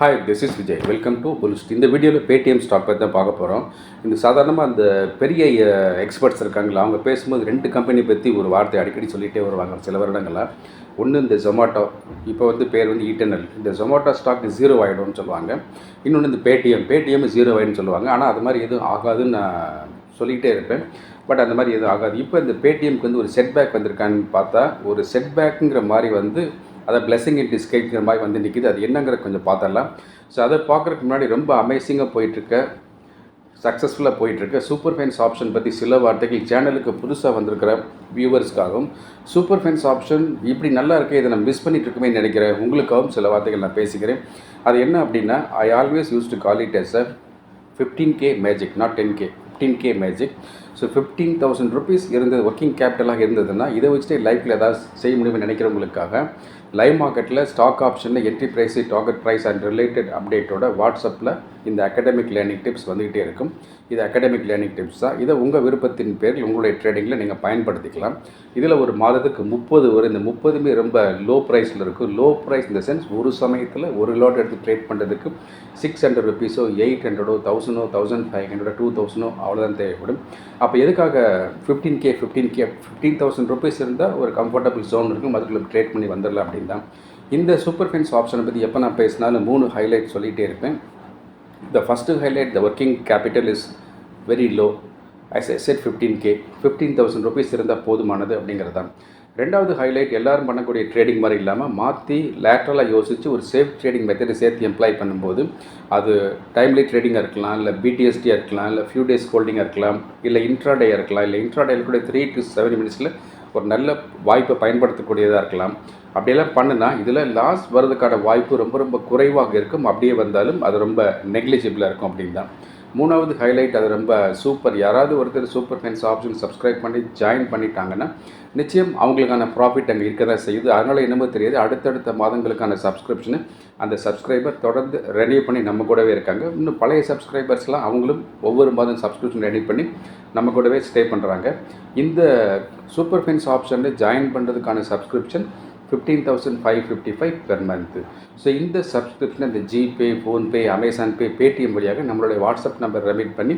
Hi this is Vijay welcome to புலிஸ்ட் இந்த வீடியோவில் Paytm stock பற்றி தான் பார்க்க போகிறோம் இந்த சாதாரணமாக அந்த பெரிய எக்ஸ்பர்ட்ஸ் இருக்காங்களா அவங்க பேசும்போது ரெண்டு கம்பெனி பற்றி ஒரு வார்த்தை அடிக்கடி சொல்லிகிட்டே வருவாங்க சில வருடங்களாக ஒன்று இந்த ஜொமாட்டோ இப்போ வந்து பேர் வந்து ஈட்டர்னல் இந்த ஜொமாட்டோ ஸ்டாக் ஜீரோ ஆகிடும்னு சொல்லுவாங்க. இன்னொன்று இந்த பேடிஎம் பேடிஎம் ஜீரோ ஆகிடும்னு சொல்லுவாங்க. ஆனால் அது மாதிரி எதுவும் ஆகாதுன்னு நான் சொல்லிக்கிட்டே இருப்பேன். பட் அந்த மாதிரி எதுவும் ஆகாது. இப்போ இந்த பேடிஎம்க்கு வந்து ஒரு செட்பேக் வந்திருக்கான்னு பார்த்தா ஒரு செட்பேக்குங்கிற மாதிரி வந்து அதை பிளெஸிங் இன் டிஸ்கைட்ங்கிற மாதிரி வந்து நிற்கிது அது என்னங்கிற கொஞ்சம் பார்த்துடலாம். ஸோ அதை பார்க்குறதுக்கு முன்னாடி ரொம்ப அமேசிங்காக போயிட்டுருக்க. சக்ஸஸ்ஃபுல்லாக போயிட்டுருக்கு. சூப்பர் ஃபைன்ஸ் ஆப்ஷன் பற்றி சில வார்த்தைகள் சேனலுக்கு புதுசாக வந்திருக்கிற வியூவர்ஸ்க்காகவும் சூப்பர் ஃபைன்ஸ் ஆப்ஷன் இப்படி நல்லா இருக்கே இதை நான் மிஸ் பண்ணிட்டு இருக்குமே நினைக்கிறேன். உங்களுக்காகவும் சில வார்த்தைகள் நான் பேசிக்கிறேன். அது என்ன அப்படின்னா I always use to call it as a fifteen K magic not ten K fifteen K magic so fifteen thousand rupees இருந்தது ஒர்க்கிங் கேபிட்டலாக இருந்ததுன்னா இதை வச்சுட்டு லைஃப்பில் ஏதாவது செய்ய முடியும்னு நினைக்கிறவங்களுக்காக லைவ் மார்க்கெட்டில் ஸ்டாக் ஆப்ஷனில் entry price target price and related அப்டேட்டோட வாட்ஸ்அப்பில் இந்த அகடமிக் லேர்னிங் டிப்ஸ் வந்துக்கிட்டே இருக்கும். இது அகாடமிக் லேர்னிங் டிப்ஸ் தான். இதை உங்கள் விருப்பத்தின் பேரில் உங்களுடைய ட்ரேடிங்கில் நீங்கள் பயன்படுத்திக்கலாம். இதில் ஒரு மாதத்துக்கு முப்பது வரும் இந்த முப்பதுமே ரொம்ப லோ ப்ரைஸில் இருக்கும் லோ ப்ரைஸ் இந்த சென்ஸ் ஒரு சமயத்தில் ஒரு லோட் எடுத்து ட்ரேட் பண்ணுறதுக்கு சிக்ஸ் ஹண்ட்ரட் ருபீஸோ எயிட் ஹண்ட்ரடோ தௌசண்டோ தௌசண்ட் ஃபைவ் ஹண்ட்ரடோ டூ தௌசண்டோ அவ்வளோதான் தேவைப்படும். அப்போ எதுக்காக fifteen K fifteen K fifteen thousand rupees இருந்தால் ஒரு கம்ஃபர்டபுள் ஜோன் இருக்கும். அதுக்குள்ளே ட்ரேட் பண்ணி வந்துடலாம் அப்படின்னு தான் இந்த சூப்பர் ஃபென்ஸ் ஆப்ஷனை பற்றி எப்போ நான் பேசினாலும் மூணு ஹைலைட் சொல்லிகிட்டே இருப்பேன். The first highlight the working capital is very low. As I said 15k 15000 rupees இருந்தால் போதுமானது அப்படிங்கிறது தான் ரெண்டாவது ஹைலைட் எல்லோரும் பண்ணக்கூடிய ட்ரேடிங் மாதிரி இல்லாமல் மாற்றி லேட்ரலாக யோசித்து ஒரு சேஃப் ட்ரேடிங் மெத்தடை சேர்த்து எம்ப்ளாய் பண்ணும்போது அது டைம்லி ட்ரேடிங்காக இருக்கலாம் இல்லை பிடிஎஸ்டியாக இருக்கலாம் இல்லை ஃபியூ டேஸ் ஹோல்டிங்காக இருக்கலாம் இல்லை இன்ட்ராடேயாக இருக்கலாம் இல்லை இன்ட்ராடேயில் கூட த்ரீ டு செவன் மினிட்ஸில் ஒரு நல்ல வாய்ப்பை பயன்படுத்தக்கூடியதாக இருக்கலாம். அப்படியெல்லாம் பண்ணுனா இதில் லாஸ் வர்றதுக்கான வாய்ப்பு ரொம்ப ரொம்ப குறைவாக இருக்கும். அப்படியே வந்தாலும் அது ரொம்ப நெக்லிஜிபிளாக இருக்கும் அப்படின்னு தான். மூணாவது ஹைலைட் அது ரொம்ப சூப்பர் யாராவது ஒருத்தர் சூப்பர் ஃபைன்ஸ் ஆப்ஷன் சப்ஸ்கிரைப் பண்ணி ஜாயின் பண்ணிட்டாங்கன்னா நிச்சயம் அவங்களுக்கான ப்ராஃபிட் அங்கே இருக்க தான் செய்யுது. அதனால் என்னமோ தெரியாது. அடுத்தடுத்த மாதங்களுக்கான சப்ஸ்கிரிப்ஷனு அந்த சப்ஸ்கிரைபர் தொடர்ந்து ரெனியூ பண்ணி நம்ம கூடவே இருக்காங்க. இன்னும் பழைய சப்ஸ்கிரைபர்ஸ்லாம் அவங்களும் ஒவ்வொரு மாதம் சப்ஸ்கிரிப்ஷன் ரெடி பண்ணி நம்ம கூடவே ஸ்டே பண்ணுறாங்க இந்த சூப்பர் ஃபைன்ஸ் ஆப்ஷனில் ஜாயின் பண்ணுறதுக்கான subscription fifteen thousand five fifty five per month so இந்த சப்ஸ்கிரிப்ஷன் இந்த GPay PhonePe Amazon Pay Paytm வழியாக நம்மளுடைய வாட்ஸ்அப் நம்பர் ரெமிட் பண்ணி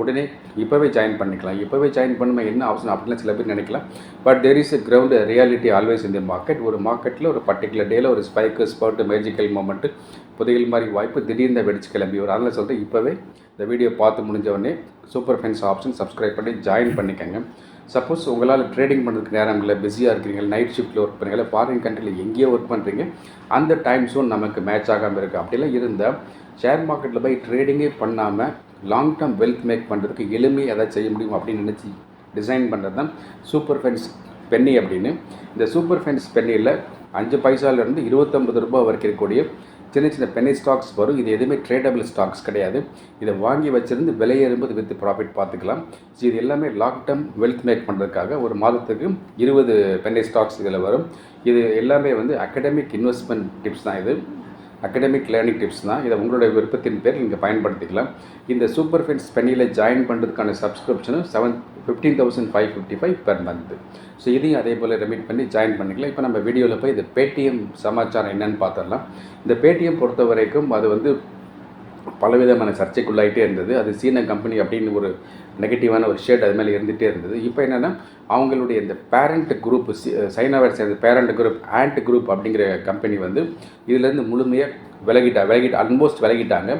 உடனே இப்போவே ஜாயின் பண்ணிக்கலாம். இப்போவே ஜாயின் பண்ணுமா என்ன ஆப்ஷன் அப்படிலாம் சில பேர் நினைக்கலாம். But there is a ground reality always இந்த மார்க்கெட் ஒரு மார்க்கெட்டில் ஒரு பர்டிகுலர் டேயில் ஒரு ஸ்பைக்கு ஸ்பர்ட்டு மேஜிக்கல் மூமெண்ட்டு புதையல் மாதிரி வாய்ப்பு திடீர்னு வெடிச்சு கிளம்பி ஒரு அதனால் சொல்லிட்டு இப்போவே இந்த வீடியோ பார்த்து முடிஞ்ச உடனே சூப்பர் ஃபென்ஸ் ஆப்ஷன் சப்ஸ்கிரைப் பண்ணி ஜாயின் பண்ணிக்கோங்க. சப்போஸ் உங்களால் ட்ரேடிங் பண்ணுறதுக்கு நேரம் இல்லை பிஸியாக இருக்கிறீங்க நைட் ஷிஃப்ட்டில் ஒர்க் பண்ணுறீங்க ஃபாரின் கண்ட்ரியில் எங்கேயோ ஒர்க் பண்ணுறீங்க அந்த டைம் ஜோன் நமக்கு மேட்ச் ஆகாமல் இருக்குது அப்படிலாம் இருந்தால் ஷேர் மார்க்கெட்டில் போய் ட்ரேடிங்கே பண்ணாமல் லாங் டேர்ம் வெல்த் மேக் பண்ணுறதுக்கு எளிமையாக எதாவது செய்ய முடியும் அப்படின்னு நினச்சி டிசைன் பண்ணுறது தான் சூப்பர் ஃபென்ஸ் பென்னி அப்படின்னு. இந்த சூப்பர் ஃபென்ஸ் பென்னியில் அஞ்சு பைசாலேருந்து இருபத்தொம்பது ரூபாய் வரைக்கும் இருக்கக்கூடிய சின்ன சின்ன பெனி ஸ்டாக்ஸ் வரும். இது எதுவுமே ட்ரேடபிள் ஸ்டாக்ஸ் கிடையாது. இதை வாங்கி வச்சிருந்து விலையேறும்போது வித் ப்ராஃபிட் பார்த்துக்கலாம். ஸோ இது எல்லாமே லாங் டேர்ம் வெல்த் மேக் பண்ணுறதுக்காக ஒரு மாதத்துக்கு இருபது பெனி ஸ்டாக்ஸ் இதில் வரும். இது எல்லாமே வந்து அகடமிக் இன்வெஸ்ட்மெண்ட் டிப்ஸ் தான் இது. அகடமிக் லேர்னிங் டிப்ஸ் தான். இதை உங்களுடைய விருப்பத்தின் பேர் நீங்கள் பயன்படுத்திக்கலாம். இந்த சூப்பர் ஃபின்ஸ் பெண்ணியில் ஜாயின் பண்ணுறதுக்கான சப்ஸ்கிரிப்ஷனும் seven fifteen thousand five fifty five per month so இதையும் அதே போல் ரெமிட் பண்ணி ஜாயின் பண்ணிக்கலாம். இப்போ நம்ம வீடியோவில் போய் இந்த பேடிஎம் சமாச்சாரம் என்னன்னு பார்த்துடலாம். இந்த பேடிஎம் பொறுத்த வரைக்கும் அது வந்து பலவிதமான சர்ச்சைக்குள்ளாகிட்டே இருந்தது. அது சீன கம்பெனி அப்படின்னு ஒரு நெகட்டிவான ஒரு ஷேட் அது மேலே இருந்துகிட்டே இருந்தது. இப்போ என்னென்னா அவங்களுடைய இந்த பேரண்ட் குரூப் சைனாவை சேர்ந்த பேரண்ட் குரூப் ஆண்ட் குரூப் அப்படிங்கிற கம்பெனி வந்து இதுலேருந்து முழுமையாக விலகிட்டா விலகிட்டு ஆல்மோஸ்ட் விலகிட்டாங்க.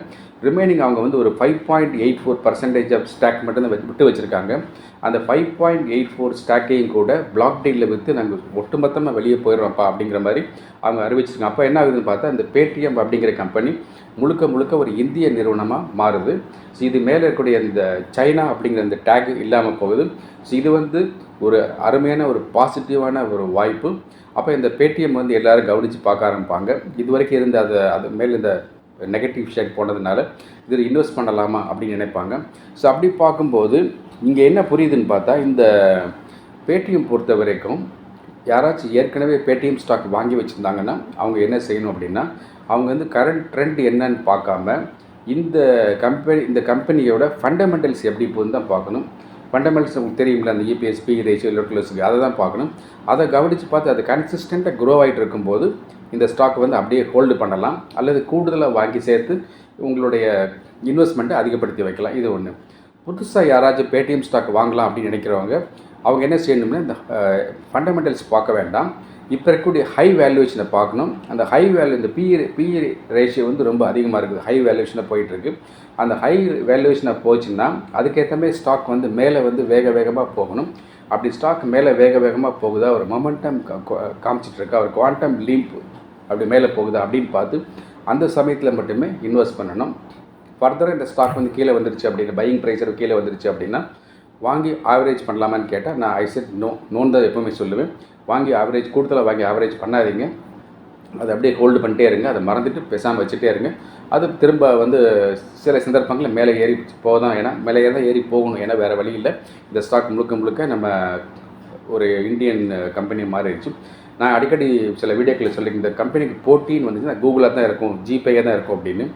ரிமைனிங் அவங்க வந்து ஒரு five point eight four percentage of stock மட்டும் தான் விட்டு வச்சுருக்காங்க. அந்த ஃபைவ் பாயிண்ட் எயிட் ஃபோர் ஸ்டாக்கையும் கூட பிளாக் டீலில் விற்று நாங்கள் ஒட்டுமொத்தமாக வெளியே போயிடுறோம்ப்பா அப்படிங்கிற மாதிரி அவங்க அறிவிச்சிருக்காங்க. அப்போ என்ன ஆகுதுன்னு பார்த்தா இந்த பேடிஎம் அப்படிங்கிற கம்பெனி முழுக்க முழுக்க ஒரு இந்திய நிறுவனமாக மாறுது. ஸோ இது மேலே இருக்கக்கூடிய இந்த சைனா அப்படிங்கிற இந்த டேக் இல்லாமல் போகுது. ஸோ இது வந்து ஒரு அருமையான ஒரு பாசிட்டிவான ஒரு வாய்ப்பு. அப்போ இந்த பேடிஎம் வந்து எல்லோரும் கவனித்து பார்க்க ஆரம்பிப்பாங்க. இது வரைக்கும் இருந்த அது அது மேலே இந்த நெகட்டிவ் ஷேக் போனதுனால இதில் இன்வெஸ்ட் பண்ணலாமா அப்படின்னு நினைப்பாங்க. ஸோ அப்படி பார்க்கும்போது இங்கே என்ன புரியுதுன்னு பார்த்தா இந்த பேடிஎம் பொறுத்த வரைக்கும் யாராச்சும் ஏற்கனவே பேடிஎம் ஸ்டாக் வாங்கி வச்சுருந்தாங்கன்னா அவங்க என்ன செய்யணும் அப்படின்னா அவங்க வந்து கரண்ட் ட்ரெண்ட் என்னன்னு பார்க்காம இந்த கம்பெனி இந்த கம்பெனியோட ஃபண்டமெண்டல்ஸ் எப்படி போகுதுன்னு தான் பார்க்கணும். ஃபண்டமெண்டல்ஸ் உங்களுக்கு தெரியுங்களா அந்த இபிஎஸ் பி ரேஷியோ லோட்டலஸுக்கு அதை தான் பார்க்கணும். அதை கவனித்து பார்த்து அது கன்சிஸ்டண்ட்டாக க்ரோ ஆகிட்டு இருக்கும்போது இந்த ஸ்டாக் வந்து அப்படியே ஹோல்டு பண்ணலாம். அல்லது கூடுதலாக வாங்கி சேர்த்து உங்களுடைய இன்வெஸ்ட்மெண்ட்டை அதிகப்படுத்தி வைக்கலாம். இது ஒன்று புதுசாக யாராச்சும் பேடிஎம் ஸ்டாக் வாங்கலாம் அப்படின்னு நினைக்கிறவங்க அவங்க என்ன செய்யணும்னா இந்த ஃபண்டமெண்டல்ஸ் பார்க்க வேண்டாம். இப்போ இருக்கக்கூடிய ஹை வேல்யூவேஷனை பார்க்கணும். அந்த ஹை வேல்யூ இந்த பிஇ பிஇ ரேஷியோ வந்து ரொம்ப அதிகமாக இருக்குது. ஹை வேல்யூவேஷனை போயிட்டுருக்கு. அந்த ஹை வேல்யூவேஷனை போச்சுன்னா அதுக்கேற்ற மாதிரி ஸ்டாக் வந்து மேலே வந்து வேக வேகமாக போகணும். அப்படி ஸ்டாக் மேலே வேக வேகமாக போகுதா? ஒரு மொமெண்டம் காமிச்சிட்டு இருக்கா ஒரு குவாண்டம் லீம்ப் அப்படி மேலே போகுதா? அப்படின்னு பார்த்து அந்த சமயத்தில் மட்டுமே இன்வெஸ்ட் பண்ணணும். ஃபர்தராக இந்த ஸ்டாக் வந்து கீழே வந்துருச்சு அப்படின்னா பையிங் ப்ரைஸ் கீழே வந்துருச்சு அப்படின்னா வாங்கி ஆவரேஜ் பண்ணலாமான்னு கேட்டால் நான் ஐ செட் நோ நோன் தான் எப்போவுமே சொல்லுவேன். வாங்கி ஆவரேஜ் கூடுதலாக வாங்கி ஆவரேஜ் பண்ணாதீங்க. அதை அப்படியே ஹோல்டு பண்ணிட்டே இருங்க. அதை மறந்துட்டு பேசாமல் வச்சுட்டே இருங்க. அது திரும்ப வந்து சில சந்தர்ப்பங்களில் மேலே ஏறி போதான் ஏன்னா மேலே ஏறி தான் ஏறி போகணும் ஏன்னா வேறு வழி இல்லை. இந்த ஸ்டாக் முழுக்க முழுக்க நம்ம ஒரு இந்தியன் கம்பெனி மாறிடுச்சு. நான் அடிக்கடி சில வீடியோக்களில் சொல்லி இந்த கம்பெனிக்கு போட்டின்னு வந்துச்சுன்னா கூகுளாக தான் இருக்கும் ஜிபேயாக தான் இருக்கும் அப்படின்னு.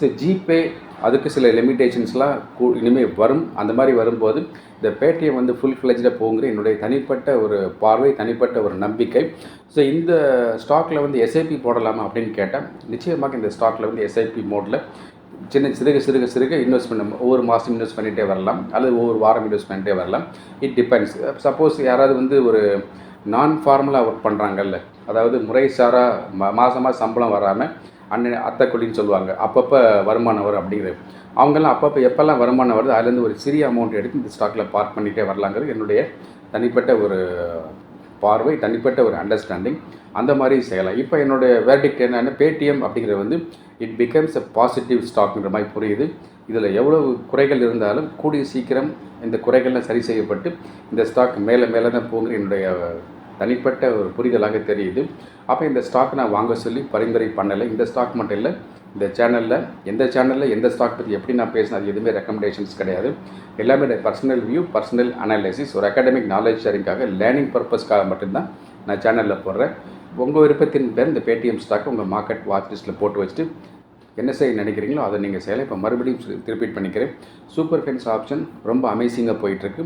ஸோ ஜிபே அதுக்கு சில லிமிட்டேஷன்ஸ்லாம் கூ இனிமேல் வரும். அந்த மாதிரி வரும்போது இந்த பேடிஎம் வந்து ஃபுல் ஃப்ளெஜ்டாக போங்கிற என்னுடைய தனிப்பட்ட ஒரு பார்வை தனிப்பட்ட ஒரு நம்பிக்கை. ஸோ இந்த ஸ்டாக்கில் வந்து எஸ்ஐபி போடலாமா அப்படின்னு கேட்டால் நிச்சயமாக இந்த ஸ்டாக்கில் வந்து எஸ்ஐபி மோடில் சின்ன சிறுக சிறுக சிறுக இன்வெஸ்ட் பண்ண ஒவ்வொரு மாதம் இன்வெஸ்ட் பண்ணிகிட்டே வரலாம். அல்லது ஒவ்வொரு வாரம் இன்வெஸ்ட் பண்ணிகிட்டே வரலாம். இட் டிபெண்ட்ஸ் சப்போஸ் யாராவது வந்து ஒரு நான் ஃபார்மலாக ஒர்க் பண்ணுறாங்கல்ல அதாவது முறைசாரா மா மாதமாக சம்பளம் வராமல் அண்ணன் அத்தை கொல்லின்னு சொல்லுவாங்க. அப்பப்போ வருமானம் வரும் அப்படிங்கிறது. அவங்கெல்லாம் அப்பப்போ எப்போல்லாம் வருமானம் வருது அதுலேருந்து ஒரு சிறிய அமௌண்ட் எடுத்து இந்த ஸ்டாக்கில் பார்க் பண்ணிகிட்டே வரலாங்கிறது என்னுடைய தனிப்பட்ட ஒரு பார்வை தனிப்பட்ட ஒரு அண்டர்ஸ்டாண்டிங் அந்த மாதிரி செய்யலாம். இப்போ என்னுடைய வேர்டிக்ட் என்னென்னா பேடிஎம் அப்படிங்கிறது வந்து இட் பிகம்ஸ் எ பாசிட்டிவ் ஸ்டாக்ன்ற மாதிரி புரியுது. இதில் எவ்வளவு குறைகள் இருந்தாலும் கூடிய சீக்கிரம் இந்த குறைகள்லாம் சரி செய்யப்பட்டு இந்த ஸ்டாக் மேலே மேலே தான் போங்கிற என்னுடைய தனிப்பட்ட ஒரு புரிதலாக தெரியுது. அப்போ இந்த ஸ்டாக் நான் வாங்க சொல்லி பரிந்துரை பண்ணலை. இந்த ஸ்டாக் மட்டும் இல்லை இந்த சேனலில் எந்த சேனலில் எந்த ஸ்டாக் பற்றி எப்படி நான் பேசினேன் அது எதுவுமே ரெக்கமெண்டேஷன்ஸ் கிடையாது. எல்லாமே பர்சனல் வியூ பர்சனல் அனாலிசிஸ் ஒரு அகாடமிக் நாலேஜ் ஷேரிங்காக லேர்னிங் பர்பஸ்க்காக மட்டும்தான் நான் சேனலில் போடுறேன். உங்கள் விருப்பத்தின் பேர் இந்த பேடிஎம் ஸ்டாக் உங்கள் மார்க்கெட் வாட்ச் லிஸ்ட்டில் போட்டு வச்சுட்டு என்ன செய்ய நினைக்கிறீங்களோ அதை நீங்கள் செய்யலாம். இப்போ மறுபடியும் ரிப்பீட் பண்ணிக்கிறேன். சூப்பர் ஃபென்ஸ் ஆப்ஷன் ரொம்ப அமேசிங்காக போயிட்டுருக்கு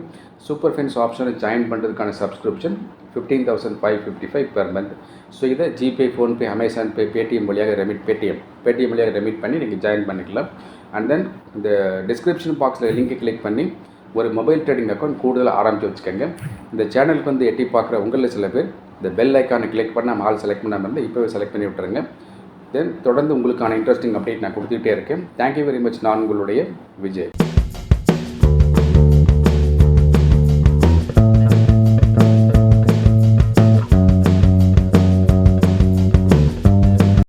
சூப்பர் ஃபென்ஸ் ஆப்ஷனை ஜாயின் பண்ணுறதுக்கான subscription fifteen thousand five fifty five per month so இதை GPay PhonePe Amazon Pay Paytm வழியாக ரெமிட் பேடிஎம் பேடிஎம் வழியாக ரெமிட் பண்ணி நீங்கள் ஜாயின் பண்ணிக்கலாம். அண்ட் தென் இந்த டிஸ்கிரிப்ஷன் பாக்ஸில் லிங்கை கிளிக் பண்ணி ஒரு மொபைல் ட்ரேடிங் அக்கௌண்ட் கூடுதலாக ஆரம்பித்து வச்சுக்கோங்க. இந்த சேனலுக்கு வந்து எட்டி பார்க்குற உங்களில் சில பேர் இந்த பெல் ஐக்கானை கிளிக் பண்ணால் ஆள் செலக்ட் பண்ணாமல் இருந்தால் இப்போவே செலக்ட் பண்ணி விட்டுருங்க. தென் தொடர்ந்து உங்களுக்கான இன்ட்ரெஸ்டிங் அப்டேட் நான் கொடுத்துக்கிட்டே இருக்கேன். தேங்க்யூ வெரி மச் நான் உங்களுடைய விஜய்.